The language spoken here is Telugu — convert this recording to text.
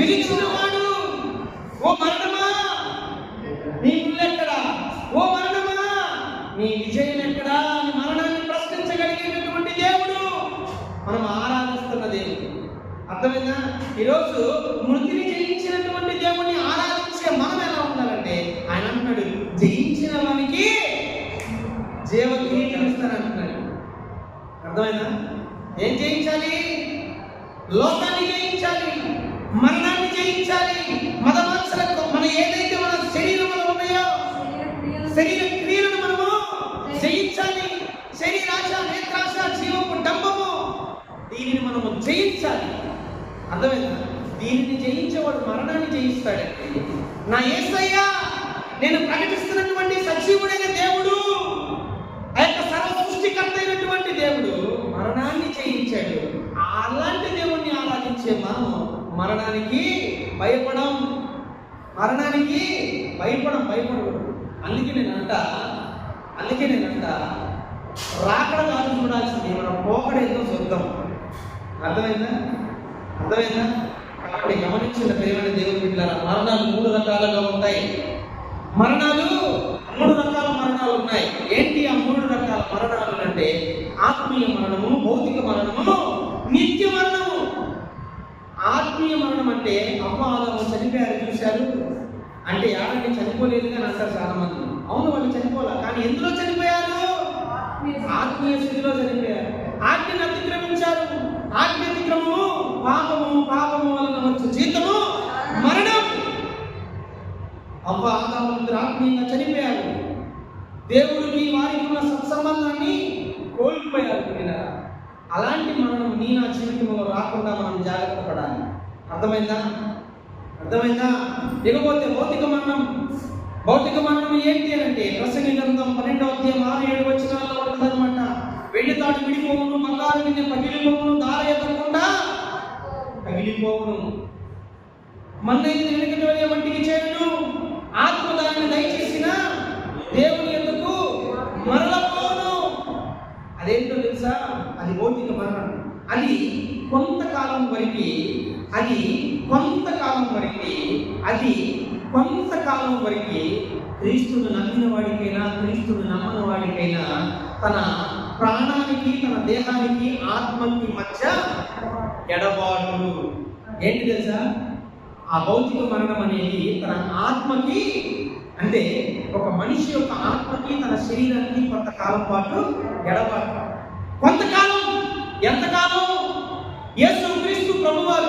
పిలిచినవాడు ఓ మరణమా? నీ ముల్లెక్కడా ఓ మరణమా? నీ విజయం ఎక్కడా? అని మరణాన్ని ప్రశ్నించగలిగేటటువంటి దేవుడు. మనం ఆరాధిస్తున్న దేవుడు. అర్థమైందా? ఈరోజు మృతిని జయించినటువంటి దేవుడిని ఆరాధించే మనం ఎలా ఉండాలంటే ఆయన అంటున్నాడు జయించిన వానికి జీవ ఇస్తానంటున్నాడు అర్థమైందా? ఏం జయించాలి? లోకాన్ని జయించాలి. మరణాన్ని జయించాలి. మదమాత్సలకు మన ఏదైతే మన శరీరంలో ఉన్నాయో శరీర క్రియలను మనము జయించాలి. శరీరాశ నేత్రాశ జీవపు డంబము దీనిని మనము జయించాలి. అర్థమైందా? దీనిని జయించేవాడు మరణాన్ని జయిస్తాడండి నా ఏసయ్యా నేను ప్రకటిస్తున్నటువంటి సజీవుడైన దేవుడు ఆ యొక్క సర్వ సృష్టికర్త అయినటువంటి దేవుడు మరణాన్ని జయించాడు. అలాంటి దేవుణ్ణి ఆరాధించే మనం మరణానికి భయపడం మరణానికి భయపడం భయపడకూడదు. అందుకే నేను అంట అందుకే నేను అంట రాకడ కాదు చూడాల్సింది. మనం పోకడేదో చూద్దాం. అర్థమైందా? అర్థమైందా? కాబట్టి గమనించిన ప్రేమైన దేవుని బిడ్డలారా మరణాలు మూడు రకాలుగా ఉంటాయి. మరణాలు మూడు రకాల మరణాలు ఉన్నాయి. ఏంటి ఆ మూడు రకాల మరణాలు అంటే ఆత్మీయ మరణము భౌతిక మరణము నిత్య మరణం ఆత్మీయ మరణం అంటే అమ్మ ఆదము చనిపోయారు చూశారు. అంటే ఎవరిని చనిపోలేదు అని అంటారు చాలా మంది అవును వాళ్ళు చనిపోలే? కానీ ఎందులో చనిపోయారు? ఆత్మీయ స్థితిలో చనిపోయారు. ఆజ్ఞను అతిక్రమించారు. ఆజ్ఞ అతిక్రమము పాపము పాపము వలన వచ్చు. జీతము మరణం. అవ్వ ఆదాములు ఆత్మీయంగా చనిపోయారు. దేవుడికి వారికి ఉన్న సత్సంబంధాన్ని కోల్పోయారు. అలాంటి మరణం నీ నా జీవితంలో రాకుండా మనం జాగ్రత్త పడాలి అర్థమైందా? అర్థమైందా? ఇకపోతే భౌతిక మరణం. భౌతిక మరణం ఏంటి అంటే ప్రసంగి గ్రంథం పన్నెండవ అధ్యాయం ఆరు ఏడు వచ్చినాల్లో ఉంటుందన్నమాట వెండి తాడు విడిపోవును బంగారు నిన్ను పగిలిపోవును దార ఎత్తకుండా పగిలిపోవును. మన్నైతే వెనుకటి వెళ్ళే వంటికి చేరును. ఆత్మ దాన్ని దయచేసి దేవుని ఎందుకు మరలపోను అదేంటో తెలుసా అది భౌతిక మరణం. అది కొంతకాలం వరకు అది కొంతకాలం వరకు అది కొంతకాలం వరకు క్రీస్తును నమ్మిన వాడికైనా క్రీస్తును నమ్మని వాడికైనా తన ప్రాణానికి తన దేహానికి ఆత్మకి మధ్య ఎడబాటు ఏంటి తెలుసా? ఆ భౌతిక మరణం అనేది తన ఆత్మకి అంటే ఒక మనిషి యొక్క ఆత్మకి తన శరీరానికి కొంతకాలం పాటు ఎడబాటు. కొంతకాలం ఎంతకాలం? యేసు క్రీస్తు ప్రభువారు